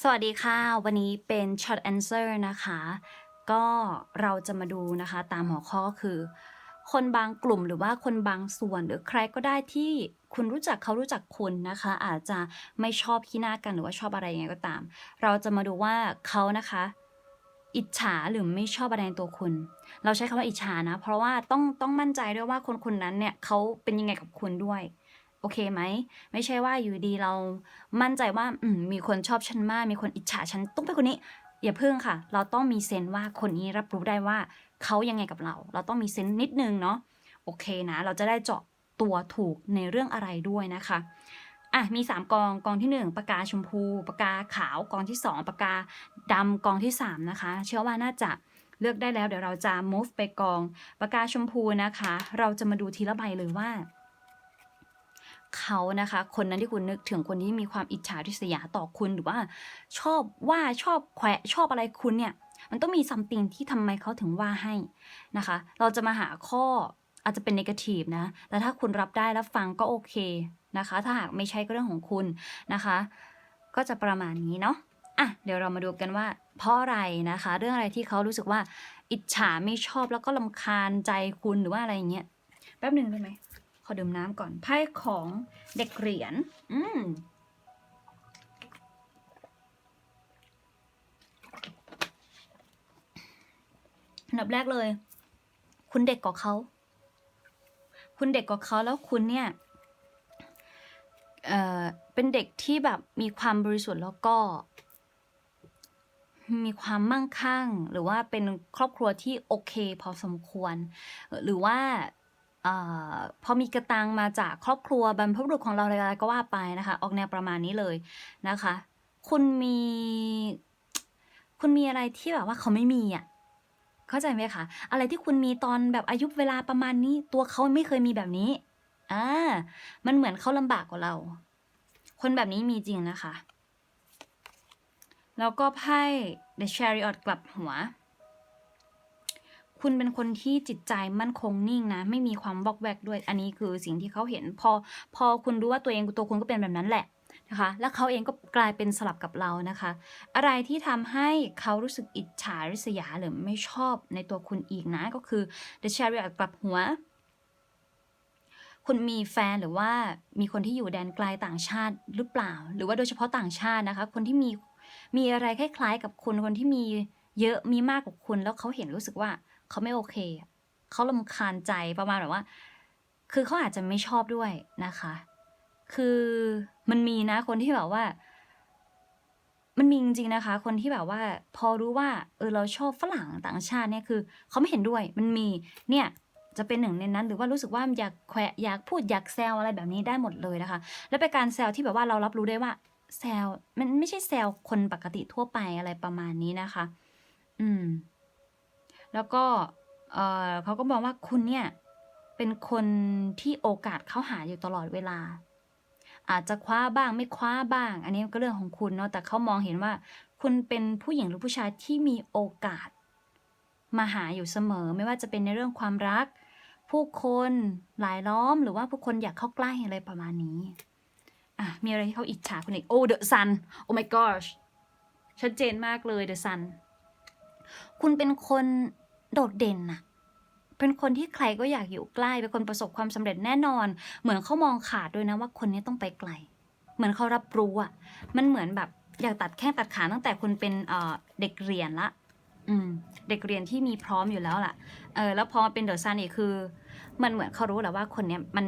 สวัสดีค่ะ วันนี้เป็น short answer นะคะ ก็เราจะมาดูนะคะตามหัวข้อคือ คนบางกลุ่มหรือว่าคนบางส่วนหรือใครก็ได้ที่คุณรู้จักเขารู้จักคุณนะคะ อาจจะไม่ชอบขี้หน้ากันหรือว่าชอบอะไรยังไงก็ตาม เราจะมาดูว่าเขานะคะ อิจฉาหรือไม่ชอบอะไรในตัวคุณ เราใช้คำว่าอิจฉานะ เพราะว่าต้องต้องมั่นใจด้วยว่าคนคนนั้นเนี่ยเขาเป็นยังไงกับคุณด้วย โอเคไหม ไม่ใช่ว่าอยู่ดีเรามั่นใจว่ามมีคนชอบฉันมาก มีคนอิจฉาฉันต้องเป็นคนนี้ อย่าเพิ่งค่ะ เราต้องมีเซนส์ว่าคนนี้รับรู้ได้ว่าเขายังไงกับเรา เราต้องมีเซนส์นิดนึงเนาะโอเคนะ เราจะได้เจาะตัวถูกในเรื่องอะไรด้วยนะคะอะมี 3 กองกองที่ 1ปากกาชมพูปากกาขาวกองที่ 2ปากกาดำกองที่ 3 นะคะ เชื่อว่าน่าจะเลือกได้แล้ว เดี๋ยวเราจะ move ไปกองปากกาชมพูนะคะ เราจะมาดูทีละใบเลยว่า เขานะคะ คนนั้นที่คุณนึกถึงคนที่มีความอิจฉาริษยาต่อคุณหรือว่า ชอบว่าชอบแขวะชอบอะไรคุณเนี่ย มันต้องมีซัมติงที่ทำไมเขาถึงว่าให้นะคะ เราจะมาหาข้ออาจจะเป็นนกาทีฟนะ แต่ถ้าคุณรับได้แล้วฟังก็โอเคนะคะ ถ้าหากไม่ใช่ก็เรื่องของคุณนะคะ ก็จะประมาณนี้เนาะอะเดี๋ยวเรามาดูกันว่า เพราะอะไรนะคะ เรื่องอะไรที่เขารู้สึกว่า อิจฉาไม่ชอบแล้วก็ลำคาญใจคุณหรือว่าอะไรอย่างเงี้ยแป๊บหนึ่งได้ไหม ขอดื่มน้ำก่อน ไพ่ของเด็กเหรียญ อืมอันดับแรกเลย คุณเด็กกว่าเขา คุณเด็กกว่าเขาแล้วคุณเนี่ยเอ่อเป็นเด็กที่แบบมีความบริสุทธิ์แล้วก็ มีความมั่งคั่ง หรือว่าเป็นครอบครัวที่โอเค พอสมควร หรือว่า อพอมีกระตังมาจากครอบครัวบรรพบุรุษของเราอะไรๆก็ว่าไปนะคะ ออกแนวประมาณนี้เลยนะคะ คุณมี คุณมีอะไรที่แบบว่าเขาไม่มีอะเข้าใจไหมคะอะไรที่คุณมีตอนแบบอายุเวลาประมาณนี้ ตัวเขาไม่เคยมีแบบนี้อ่ามันเหมือนเขาลำบากกว่าเรา คนแบบนี้มีจริงนะคะ แล้วก็ไพ่ The Chariot กลับหัว คุณเป็นคนที่จิตใจมั่นคงนิ่งนะ ไม่มีความวอกแวกด้วย อันนี้คือสิ่งที่เขาเห็น พอพอคุณรู้ว่าตัวเองตัวคุณก็เป็นแบบนั้นแหละนะคะ แล้วเขาเองก็กลายเป็นสลับกับเรานะคะ อะไรที่ทำให้เขารู้สึกอิจฉาริษยาหรือไม่ชอบในตัวคุณอีกนะ ก็คือ The Chariot กลับหัว คุณมีแฟนหรือว่ามีคนที่อยู่แดนไกลต่างชาติหรือเปล่า หรือว่าโดยเฉพาะต่างชาตินะคะ คนที่มีมีอะไรคล้ายๆ กับคุณคนที่มีเยอะมีมากกว่าคุณแล้วเขาเห็นรู้สึกว่า เขาไม่โอเค เขาลำคาญใจประมาณแบบว่า คือเขาอาจจะไม่ชอบด้วยนะคะ คือมันมีนะคนที่แบบว่า มันมีจริงๆนะคะ คนที่แบบว่า พอรู้ว่า เออเราชอบฝรั่งต่างชาติเนี่ยคือเขาไม่เห็นด้วย มันมีเนี่ยจะเป็นหนึ่งในนั้นหรือว่ารู้สึกว่าอยากแขวะอยากพูดอยากแซวอะไรแบบนี้ได้หมดเลยนะคะ แล้วเป็นการแซวที่แบบว่าเรารับรู้ได้ว่าแซวมันไม่ใช่แซวคนปกติทั่วไปอะไรประมาณนี้นะคะ อืม แล้วก็เเขาก็มองว่าคุณเนี่ยเป็นคนที่โอกาสเข้าหาอยู่ตลอดเวลา อาจจะคว้าบ้างไม่คว้าบ้าง อันนี้ก็เรื่องของคุณเนาะแต่เขามองเห็นว่า คุณเป็นผู้หญิงหรือผู้ชายที่มีโอกาส มาหาอยู่เสมอ ไม่ว่าจะเป็นในเรื่องความรัก ผู้คนหลายล้อมหรือว่าผู้คนอยากเข้าใกล้อะไรประมาณนี้อะมีอะไรที่เขาอิจฉาคุณอีกโอ้ the sun โอ้ my gosh ชัดเจนมากเลย the sun คุณเป็นคน โดดเด่นนะเป็นคนที่ใครก็อยากอยู่ใกล้ เป็นคนประสบความสำเร็จแน่นอน เหมือนเขามองขาดด้วยนะว่าคนนี้ต้องไปไกล เหมือนเขารับรู้อะมันเหมือนแบบอยากตัดแข้งตัดขาตั้งแต่คุณเป็นเอ่อเด็กเรียนละอืมเด็กเรียนที่มีพร้อมอยู่แล้วล่ะ เออ แล้วพอเป็นเดอะซันอีกคือ มันเหมือนเขารู้แหละว่าคนเนี้ยมัน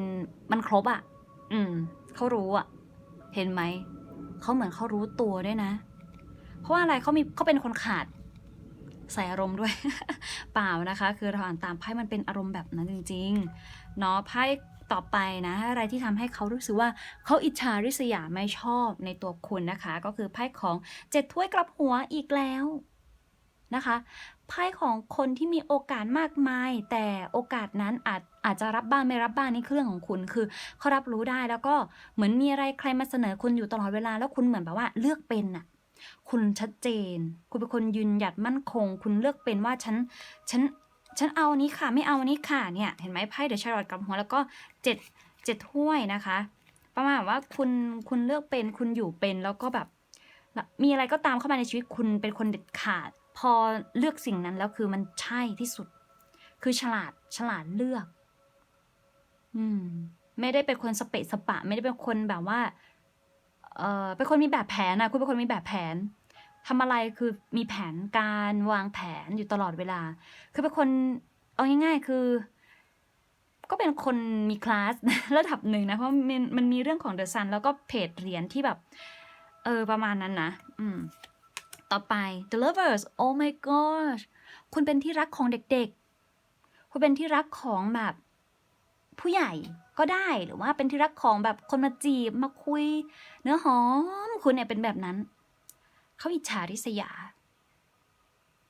มันครบอะอืม เขารู้อะเห็นไหม เขาเหมือนเขารู้ตัวด้วยนะ เพราะว่าอะไรเขามีเขาเป็นคนขาด ใส่อารมณ์ด้วย เปล่านะคะ คือเราอ่านตามไพ่มันเป็นอารมณ์แบบนั้นจริงๆเนาะไพ่ต่อไปนะ อะไรที่ทำให้เขารู้สึกว่าเขาอิจฉาริษยาไม่ชอบในตัวคุณนะคะ ก็คือไพ่ของเจ็ดถ้วยกลับหัวอีกแล้วนะคะไพ่ของคนที่มีโอกาสมากมาย แต่โอกาสนั้นอาจอาจจะรับบ้างไม่รับบ้างนี่คือเรื่องของคุณคือเขารับรู้ได้แล้วก็เหมือนมีอะไรใครมาเสนอคุณอยู่ตลอดเวลา แล้วคุณเหมือนแบบว่าเลือกเป็นน่ะ คุณชัดเจน คุณเป็นคนยืนหยัดมั่นคง คุณเลือกเป็นว่าฉันฉันฉันเอาอันนี้ค่ะไม่เอาอันนี้ค่ะเนี่ยเห็นไหมไพ่เดอะชารอตกับหัวแล้วก็เจ็ดเจ็ดถ้วยนะคะ ประมาณว่าคุณคุณเลือกเป็นคุณอยู่เป็นแล้วก็แบบมีอะไรก็ตามเข้ามาในชีวิตคุณเป็นคนเด็ดขาด พอเลือกสิ่งนั้นแล้วคือมันใช่ที่สุด คือฉลาดฉลาดเลือก อืม ไม่ได้เป็นคนสเปะสปะ ไม่ได้เป็นคนแบบว่า เออเป็นคนมีแบบแผนนะคุณเป็นคนมีแบบแผนทำอะไรคือมีแผนการวางแผนอยู่ตลอดเวลา คือเป็นคนเอาง่ายๆคือ ก็เป็นคนมีคลาสระดับหนึ่งนะ เพราะมันมันมีเรื่องของเดอะซันแล้วก็เพจเหรียญที่แบบ เออ ประมาณนั้นนะ อืม ต่อไป The Lovers oh my gosh คุณเป็นที่รักของเด็กๆ คุณเป็นที่รักของแบบผู้ใหญ่ ก็ได้หรือว่าเป็นที่รักของแบบคนมาจีบมาคุย เนื้อหอมคุณเนี่ยเป็นแบบนั้น เขาอิจฉาริษยา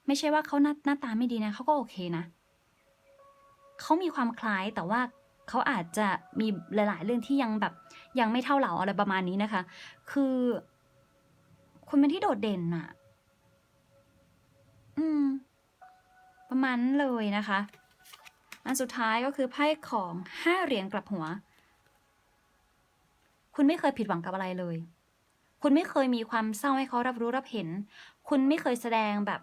ไม่ใช่ว่าเขาหน้าหน้าตาไม่ดีนะเขาก็โอเคนะเขามีความคล้ายแต่ว่าเขาอาจจะมีหลาย ๆ เรื่องที่ยังแบบ ยังไม่เท่าเราอะไรประมาณนี้นะคะ คือ คุณเป็นที่โดดเด่นอะอืม ประมาณเลยนะคะ อันสุดท้ายก็คือไพ่ของห้าเหรียญกลับหัว คุณไม่เคยผิดหวังกับอะไรเลย คุณไม่เคยมีความเศร้าให้เขารับรู้รับเห็น คุณไม่เคยแสดงแบบ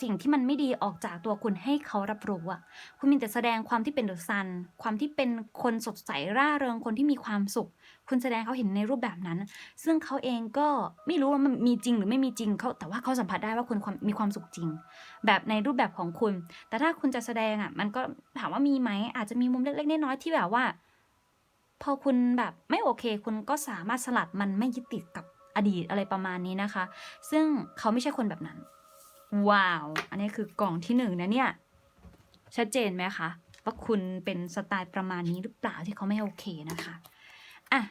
สิ่งที่มันไม่ดีออกจากตัวคุณให้เขารับรู้อะคุณมีแต่แสดงความที่เป็นเดอะซัน ความที่เป็นคนสดใสร่าเริงคนที่มีความสุข คุณแสดงเขาเห็นในรูปแบบนั้น ซึ่งเขาเองก็ไม่รู้ว่ามันมีจริงหรือไม่มีจริงเขาแต่ว่าเขาสัมผัสได้ว่าคุณมีความสุขจริง แบบในรูปแบบของคุณ แต่ถ้าคุณจะแสดงอะมันก็ถามว่ามีไหมอาจจะมีมุมเล็กๆน้อยๆที่แบบว่า พอคุณแบบไม่โอเค คุณก็สามารถสลัดมันไม่ยึดติดกับอดีตอะไรประมาณนี้นะคะ ซึ่งเขาไม่ใช่คนแบบนั้น ว้าว อันนี้คือกล่องที่หนึ่งนะเนี่ย ชัดเจนไหมคะว่าคุณเป็นสไตล์ประมาณนี้หรือเปล่าที่เขาไม่โอเคนะคะอะ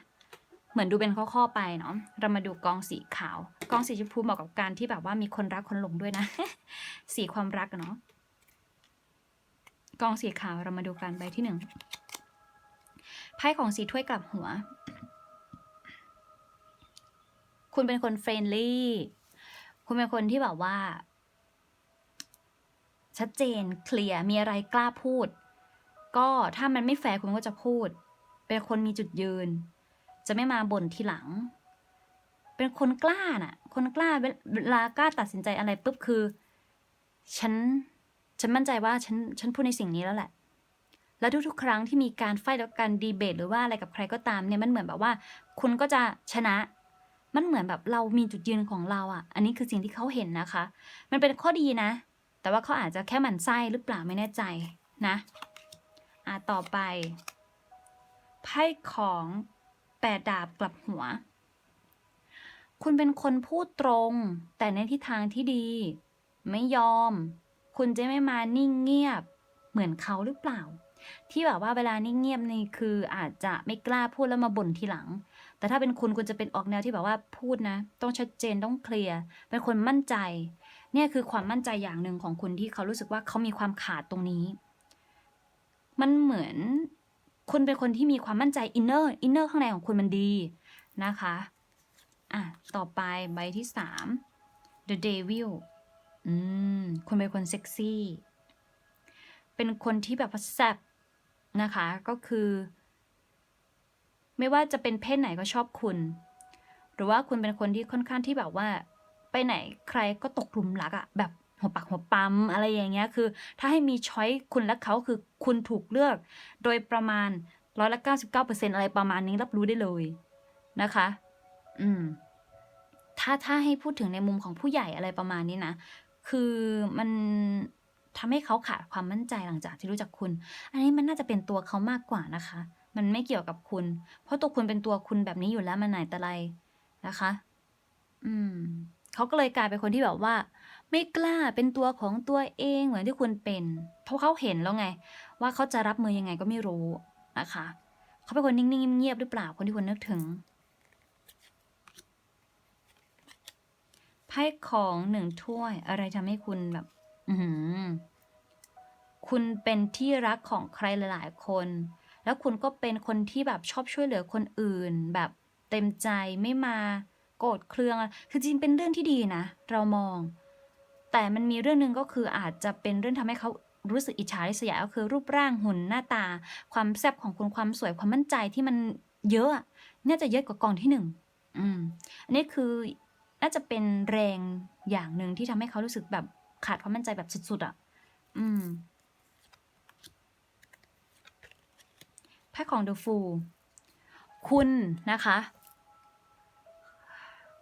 เหมือนดูเป็นข้อๆไปเนาะเรามาดูกองสีขาว กองสีชมพูเหมาะกับการที่แบบว่ามีคนรักคนหลงด้วยนะ สีความรักเนาะกองสีขาวเรามาดูกันใบที่หนึ่งไพ่ของสีถ้วยกลับหัว คุณเป็นคนเฟรนลี่ คุณเป็นคนที่แบบว่า ชัดเจนเคลียร์มีอะไรกล้าพูด ก็ถ้ามันไม่แฟร์คุณก็จะพูด เป็นคนมีจุดยืน จะไม่มาบ่นทีหลัง เป็นคนกล้าน่ะ คนกล้าเวลากล้าตัดสินใจอะไรปุ๊บคือ ฉัน ฉันมั่นใจว่าฉันฉันพูดในสิ่งนี้แล้วแหละ แล้วทุกๆครั้งที่มีการไฟแล้วการดีเบต หรือว่าอะไรกับใครก็ตามเนี่ยมันเหมือนแบบว่า คุณก็จะชนะมันเหมือนแบบเรามีจุดยืนของเราอะ อันนี้คือสิ่งที่เขาเห็นนะคะ มันเป็นข้อดีนะ แต่ว่าเขาอาจจะแค่หมั่นไส้หรือเปล่าไม่แน่ใจนะอะต่อไป ไพ่ของแปดดาบกลับหัว คุณเป็นคนพูดตรง แต่ในทิศทางที่ดี ไม่ยอม คุณจะไม่มานิ่งเงียบ เหมือนเขาหรือเปล่า ที่แบบว่าเวลานิ่งเงียบนี่คืออาจจะไม่กล้าพูดแล้วมาบ่นทีหลัง แต่ถ้าเป็นคุณคุณจะเป็นออกแนวที่แบบว่าพูดนะ ต้องชัดเจนต้องเคลียร์เป็นคนมั่นใจ เนี่ยคือความมั่นใจอย่างหนึ่งของคุณที่เขารู้สึกว่าเขามีความขาดตรงนี้ มันเหมือนคุณเป็นคนที่มีความมั่นใจอินเนอร์อินเนอร์ข้างในของคุณมันดีนะคะอะต่อไปใบที่สาม The Devil อืมคุณเป็นคนเซ็กซี่ เป็นคนที่แบบแซ่บนะคะ ก็คือ ไม่ว่าจะเป็นเพศไหนก็ชอบคุณ หรือว่าคุณเป็นคนที่ค่อนข้างที่แบบว่า ไปไหนใครก็ตกหลุมรักอะแบบหัวปักหัวปั๊มอะไรอย่างเงี้ยคือ ถ้าให้มีช้อยคุณและเขาคือคุณถูกเลือก โดยประมาณร้อยละเก้าสิบเก้าเปอร์เซ็นอะไรประมาณนี้รับรู้ได้เลยนะคะ อืม ถ้าถ้าให้พูดถึงในมุมของผู้ใหญ่อะไรประมาณนี้นะ คือมันทำให้เขาขาดความมั่นใจหลังจากที่รู้จักคุณ อันนี้มันน่าจะเป็นตัวเขามากกว่านะคะ มันไม่เกี่ยวกับคุณ เพราะตัวคุณเป็นตัวคุณแบบนี้อยู่แล้วมันไหนแต่ไรนะคะ อืม เขาก็เลยกลายเป็นคนที่แบบว่า ไม่กล้าเป็นตัวของตัวเองเหมือนที่คุณเป็น เพราะเขาเห็นแล้วไง ว่าเขาจะรับมือยังไงก็ไม่รู้นะคะ เขาเป็นคนนิ่งๆเงียบหรือเปล่าคนที่คุณนึกถึงไพ่ของหนึ่งถ้วยอะไรทำให้คุณแบบ อืคุณเป็นที่รักของใครหลายๆคน แล้วคุณก็เป็นคนที่แบบชอบช่วยเหลือคนอื่น แบบเต็มใจไม่มา โกรธเครืองคือจริงเป็นเรื่องที่ดีนะ เรามอง แต่มันมีเรื่องหนึ่งก็คืออาจจะเป็นเรื่องทำให้เขารู้สึกอิจฉาริษยาก็คือรูปร่างหุ่นหน้าตา ความแซ่บของคุณความสวยความมั่นใจที่มันเยอะน่าจะเยอะกว่ากองที่หนึ่งอืมอันนี้คือน่าจะเป็นแรงอย่างหนึ่งที่ทำให้เขารู้สึกแบบขาดความมั่นใจแบบสุดๆอะ่ะ อืมไพ่ของ The Fool คุณนะคะ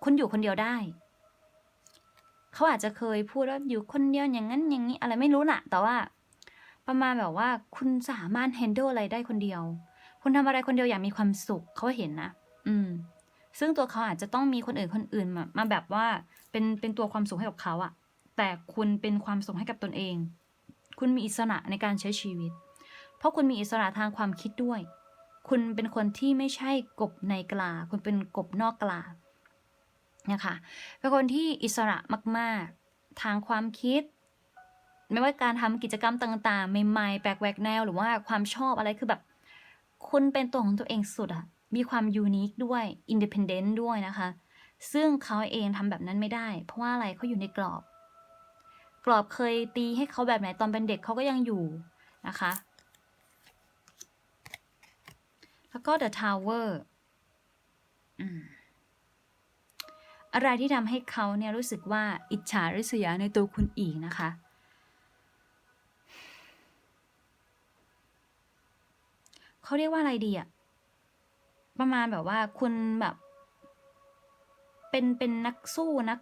คุณอยู่คนเดียวได้ เขาอาจจะเคยพูดว่าอยู่คนเดียวอย่างนั้นอย่างนี้อะไรไม่รู้น่ะแต่ว่าประมาณแบบว่าคุณสามารถ handle อะไรได้คนเดียว คุณทำอะไรคนเดียวอย่างมีความสุขเขาเห็นนะ อืม ซึ่งตัวเขาอาจจะต้องมีคนอื่นคนอื่นมามาแบบว่าเป็นเป็นตัวความสุขให้กับเขาอะแต่คุณเป็นความสุขให้กับตนเอง คุณมีอิสระในการใช้ชีวิต เพราะคุณมีอิสระทางความคิดด้วย คุณเป็นคนที่ไม่ใช่กบในกลา คุณเป็นกบนอกกลา นะคะเป็นคนที่อิสระมากๆ ทางความคิด ไม่ว่าการทำกิจกรรมต่างๆ ใหม่ๆ แปลกแหวกแนว หรือว่าความชอบอะไรคือแบบ คุณเป็นตัวของตัวเองสุดอะมีความยูนิคด้วยอินดิพ n เดนต์ด้วยนะคะ ซึ่งเขาเองทำแบบนั้นไม่ได้ เพราะว่าอะไรเขาอยู่ในกรอบ กรอบเคยตีให้เขาแบบไหนตอนเป็นเด็กเขาก็ยังอยู่นะคะ แล้วก็ The Tower อืม อะไรที่ทำให้เขาเนี่ยรู้สึกว่าอิจฉาริษยาในตัวคุณอีกนะคะ เขาเรียกว่าอะไรดีอะประมาณแบบว่าคุณแบบ เป็นเป็นนักสู้นัก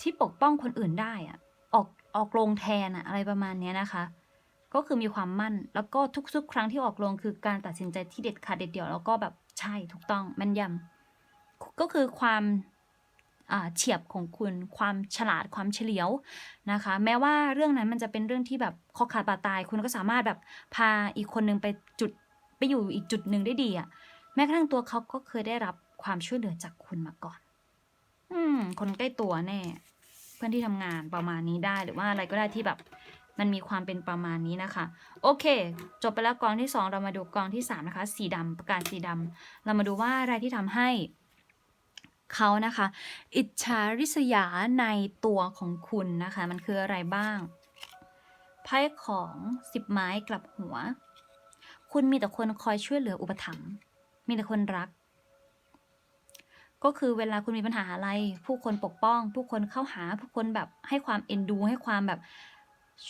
ที่ปกป้องคนอื่นได้อะออกออกโรงแทนอะอะไรประมาณเนี้ยนะคะ ก็คือมีความมั่น แล้วก็ทุกๆ ครั้งที่ออกโรงคือการตัดสินใจที่เด็ดขาดเด็ดเดี่ยวแล้วก็แบบใช่ถูกต้องแม่นยำก็คือความ เฉียบของคุณ ความฉลาดความเฉลียวนะคะ แม้ว่าเรื่องนั้นมันจะเป็นเรื่องที่แบบคอขาดบาตาย คุณก็สามารถแบบพาอีกคนนึงไปจุดไปอยู่อีกจุดหนึ่งได้ดีอะแม้กระทั่งตัวเขาก็เคยได้รับความช่วยเหลือจากคุณมาก่อน อืม คนใกล้ตัวแน่ เพื่อนที่ทำงานประมาณนี้ได้หรือว่าอะไรก็ได้ที่แบบมันมีความเป็นประมาณนี้นะคะ โอเค จบไปแล้วกองที่สองเรามาดูกองที่สามนะคะ สีดำประกาศสีดำเรามาดูว่าอะไรที่ทำให้ เขานะคะ อิจฉาริษยาในตัวของคุณนะคะ มันคืออะไรบ้างไพ่ของสิบไม้กลับหัว คุณมีแต่คนคอยช่วยเหลืออุปถัมภ์มีแต่คนรัก ก็คือเวลาคุณมีปัญหาอะไร ผู้คนปกป้อง ผู้คนเข้าหา ผู้คนแบบให้ความเอ็นดู ให้ความแบบ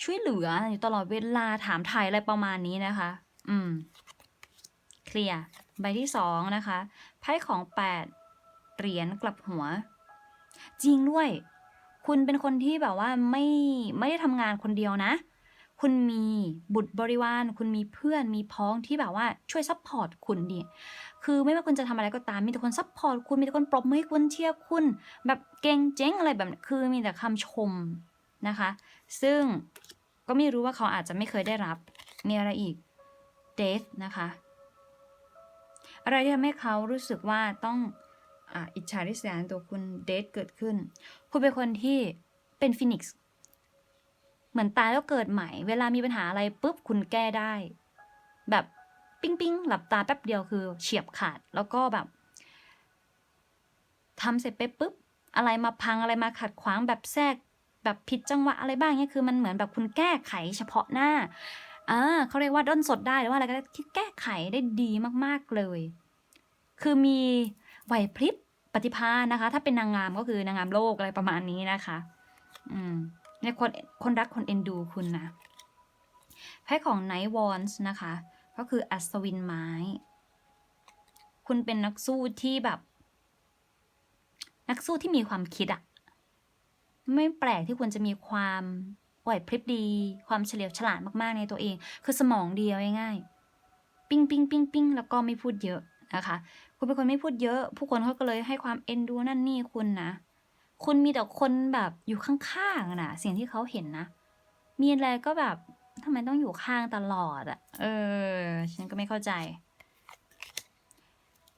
ช่วยเหลืออยู่ตลอดเวลาถามไทยอะไรประมาณนี้นะคะ อืม เคลียร์ ใบที่สองนะคะ ไพ่ของแปด เหรียญกลับหัว จริงด้วย คุณเป็นคนที่แบบว่าไม่ไม่ได้ทำงานคนเดียวนะ คุณมีบุตรบริวาร คุณมีเพื่อนมีพ้องที่แบบว่าช่วยซัพพอร์ตคุณดิคือไม่ว่าคุณจะทำอะไรก็ตามมีแต่คนซัพพอร์ตคุณมีแต่คนปรบมือให้คุณเชียร์คุณ แบบเก่งเจ๊งอะไรแบบคือมีแต่คำชมนะคะ ซึ่งก็ไม่รู้ว่าเขาอาจจะไม่เคยได้รับ มีอะไรอีกเดทนะคะ อะไรที่ทำให้เขารู้สึกว่าต้อง อิจฉาริษยาตัวคุณเดทเกิดขึ้น คุณเป็นคนที่เป็นฟินิกซ์เหมือนตายแล้วเกิดใหม่ เวลามีปัญหาอะไรปุ๊บคุณแก้ได้ แบบปิ้งปิ้งหลับตาแป๊บเดียวคือเฉียบขาดแล้วก็แบบทำเสร็จไปปุ๊บ อะไรมาพังอะไรมาขัดขวางแบบแทรกแบบผิดจังหวะอะไรบ้างเนี่ยคือมันเหมือนแบบคุณแก้ไขเฉพาะหน้าอ่าเขาเรียกว่าด้นสดได้หรือว่าอะไรก็ได้แก้ไขได้ดีมากๆเลย คือมี ไหวพริบปฏิภาณนะคะ ถ้าเป็นนางงามก็คือนางงามโลกอะไรประมาณนี้นะคะ อืมในคนคนรักคนเอ็นดูคุณนะไพ่ของไนท์วอนส์นะคะ ก็คืออัศวินไม้ คุณเป็นนักสู้ที่แบบ นักสู้ที่มีความคิดอะไม่แปลกที่คุณจะมีความไหวพริบดี ความเฉลียวฉลาดมากๆในตัวเอง คือสมองเดียวง่ายๆ ปิ้งปิ้งปิ้งปิ้งแล้วก็ไม่พูดเยอะนะคะ คุณเป็นคนไม่พูดเยอะ ผู้คนเขาก็เลยให้ความเอ็นดูนั่นนี่คุณนะคุณมีแต่คนแบบอยู่ข้างๆนะสิ่งที่เขาเห็นนะ มีอะไรก็แบบทำไมต้องอยู่ข้างตลอดอะเออ ฉันก็ไม่เข้าใจ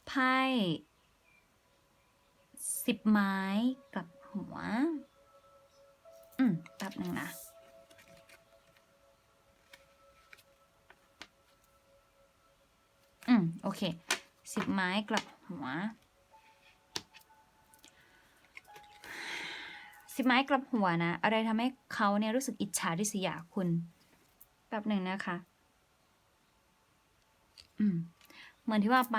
ไพ่สิบไม้กับหัว อืมแป๊บหนึ่งนะอืม โอเค สิบไม้กลับหัวสิบไม้กลับหัวนะ อะไรทำให้เขาเนี่ยรู้สึกอิจฉาริษยาคุณแป๊บหนึ่งนะคะ อืม เหมือนที่ว่าไป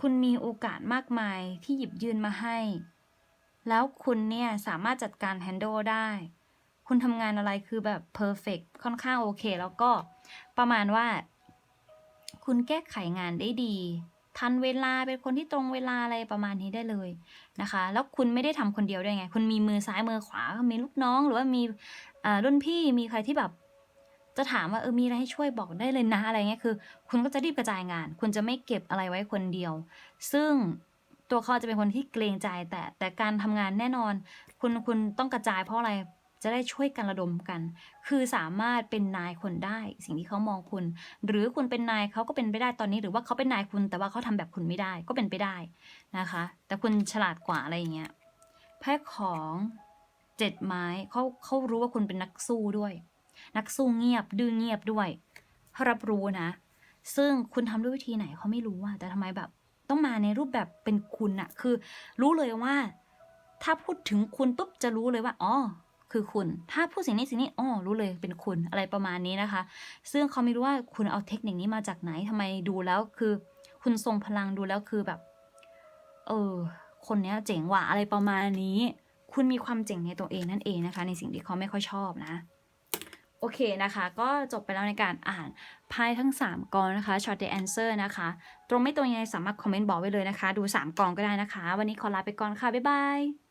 คุณมีโอกาสมากมายที่หยิบยื่นมาให้ แล้วคุณเนี่ยสามารถจัดการแฮนด์ลได้ คุณทำงานอะไรคือแบบเพอร์เฟกค่อนข้างโอเค แล้วก็ประมาณว่า คุณแก้ไขงานได้ดี ทันเวลาเป็นคนที่ตรงเวลาอะไรประมาณนี้ได้เลยนะคะ แล้วคุณไม่ได้ทำคนเดียวด้วยไง คุณมีมือซ้ายมือขวา มีลูกน้องหรือว่ามีอ่ารุ่นพี่มีใครที่แบบ จะถามว่าเออมีอะไรให้ช่วยบอกได้เลยนะอะไรเงี้ยคือ คุณก็จะรีบกระจายงาน คุณจะไม่เก็บอะไรไว้คนเดียว ซึ่งตัวเขาจะเป็นคนที่เกรงใจแต่แต่การทำงานแน่นอน คุณคุณต้องกระจายเพราะอะไร จะได้ช่วยกันระดมกัน คือสามารถเป็นนายคนได้ สิ่งที่เขามองคุณ หรือคุณเป็นนายเขาก็เป็นไปได้ตอนนี้ หรือว่าเขาเป็นนายคุณแต่ว่าเขาทำแบบคุณไม่ได้ก็เป็นไปได้นะคะ แต่คุณฉลาดกว่าอะไรอย่างเงี้ยไพ่ของเจ็ดไม้เขาเขารู้ว่าคุณเป็นนักสู้ด้วย นักสู้เงียบดื้อเงียบด้วยเขารับรู้นะ ซึ่งคุณทำด้วยวิธีไหนเขาไม่รู้อะแต่ทำไมแบบต้องมาในรูปแบบเป็นคุณอะคือ รู้เลยว่า ถ้าพูดถึงคุณปุ๊บจะรู้เลยว่าอ๋อ คือคุณ ถ้าพูดสิ่งนี้สิ่งนี้อ๋อรู้เลยเป็นคุณอะไรประมาณนี้นะคะ ซึ่งเขาไม่รู้ว่าคุณเอาเทคนิคนี้มาจากไหนทำไมดูแล้วคือ คุณทรงพลังดูแล้วคือแบบ เออ คนเนี้ยเจ๋งว่ะอะไรประมาณนี้ คุณมีความเจ๋งในตัวเองนั่นเองนะคะ ในสิ่งที่เขาไม่ค่อยชอบนะโอเคนะคะ ก็จบไปแล้วในการอ่านไพ่ทั้ง 3กองนะคะ short the answer นะคะ ตรงไม่ตรงยังไงสามารถคอมเมนต์บอกไว้เลยนะคะ ดู 3กองก็ได้นะคะ วันนี้ขอลาไปก่อนค่ะ บ๊ายบาย